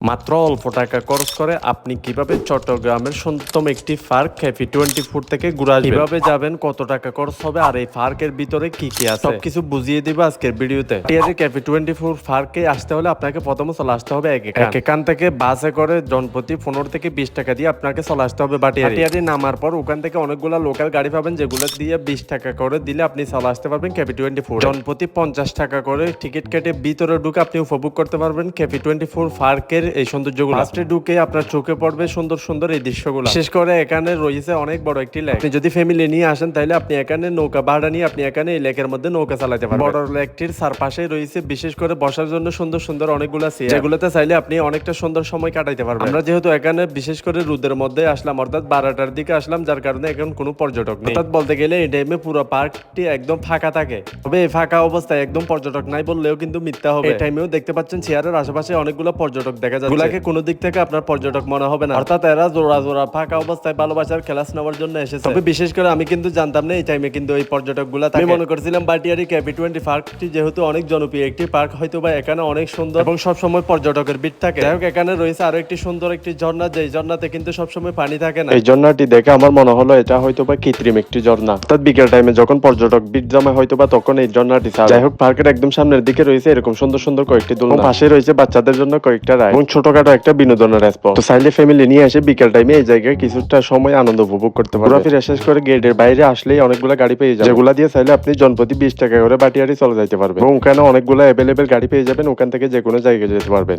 মাত্র অল্প টাকা খরচ করে আপনি কীভাবে চট্টগ্রামের সুন্দরতম একটি পার্ক ক্যাফি টোয়েন্টি ফোর থেকে ঘুরে কীভাবে যাবেন কত টাকা খরচ হবে আর এই পার্কের ভিতরে কি কি আছে? সবকিছু বুঝিয়ে দিবে আজকের ভিডিওতে। টিয়ারি ক্যাফি টোয়েন্টি ফোর পার্কে আসতে হলে আপনাকে প্রথমে চলে আসতে হবে এক একান। এক এখান থেকে বাসে করে জনপ্রতি পনেরো থেকে বিশ টাকা দিয়ে আপনাকে চলে আসতে হবে বাটিয়ারি। নামার পর ওখান থেকে অনেকগুলো লোকাল গাড়ি পাবেন যেগুলো দিয়ে বিশ টাকা করে দিলে আপনি চলে আসতে পারবেন ক্যাফি টোয়েন্টি ফোর জনপ্রতি পঞ্চাশ টাকা করে টিকিট কেটে ভিতরে ঢুকে আপনি উপভোগ করতে পারবেন ক্যাফি টোয়েন্টি ফোর পার্কের এই সৌন্দর্যগুলো ফার্স্টে ঢুকে আপনার চোখে পড়বে সুন্দর সুন্দর এই দৃশ্যগুলো। বিশেষ করে এখানে রয়েছে অনেক বড় একটি লেক আপনি যদি ফ্যামিলি নিয়ে আসেন তাহলে আপনি এখানে নৌকা ভাড়া নিয়ে আপনি এখানে এই লেকের মধ্যে নৌকা চালাতে পারবেন। বড় লেকটির চারপাশে রয়েছে বিশেষ করে বসার জন্য সুন্দর সুন্দর অনেকগুলো চেয়ার যেগুলোতে চাইলে আপনি অনেকটা সুন্দর সময় কাটাইতে পারবেন। আমরা যেহেতু এখানে বিশেষ করে রোদের মধ্যে আসলাম অর্থাৎ বারোটার দিকে আসলাম যার কারণে এখন কোনো পর্যটক নেই। অর্থাৎ বলতে গেলে এই টাইমে পুরো পার্কটি একদম ফাঁকা থাকে। তবে এই ফাঁকা অবস্থায় একদম পর্যটক নাই বললেও কিন্তু মিথ্যা হবে। এই টাইমেও দেখতে পাচ্ছেন চেয়ারের আশেপাশে অনেকগুলো পর্যটক দেখা যাচ্ছে। এগুলাকে কোনো দিক থেকে আপনার পর্যটক মনে হবে না। অর্থাৎ এরা জোড়া জোড়া ফাঁকা অবস্থায় ভালোবাসার ক্লাস নেওয়ার জন্য এসেছে। তবে বিশেষ করে আমি কিন্তু জানতাম না এই টাইমে কিন্তু এই পর্যটকগুলা আমি মনে করছিলাম বাটিয়ারি ক্যাপি টোয়েন্টি পার্কটি যেহেতু অনেক জনপ্রিয় একটি পার্ক হয়তো বা এখানে অনেক সুন্দর এবং সবসময় পর্যটকের ভিড় থাকে। যাই হোক এখানে রয়েছে আরও একটি সুন্দর একটি ঝর্ণা যে ঝর্ণাতে কিন্তু সবসময় পানি থাকে না। এই ঝর্ণাটি দেখে আমার মনে হলো এটা হয়তো বা কৃত্রিম একটি ঝর্ণা। অর্থাৎ বিকেল টাইমে যখন পর্যটক ভিড় জমে হয়তো বা তখন এই ঝর্ণাটি। যাই হোক পার্কের একদম সামনের দিকে রয়েছে এরকম সুন্দর সুন্দর কয়েকটি দোলনা। পাশে রয়েছে বাচ্চাদের জন্য কয়েকটা রায়। এবং ছোটখাটো একটা বিনোদনের স্পট তো চাইলে ফ্যামিলি নিয়ে এসে বিকেল টাইমে এই জায়গায় কিছুটা সময় আনন্দ উপভোগ করতে পারবে। ঘোরাফেরা শেষ করে গেটের বাইরে আসলেই অনেকগুলো গাড়ি পেয়ে যাবে যেগুলা দিয়ে চাইলে আপনি জনপ্রতি বিশ টাকা করে বাটিয়ারি চলে যাইতে পারবেন। এবং ওখানে অনেকগুলো অ্যাভেলেবেল গাড়ি পেয়ে যাবেন ওখান থেকে যে কোনো জায়গায় যেতে পারবেন।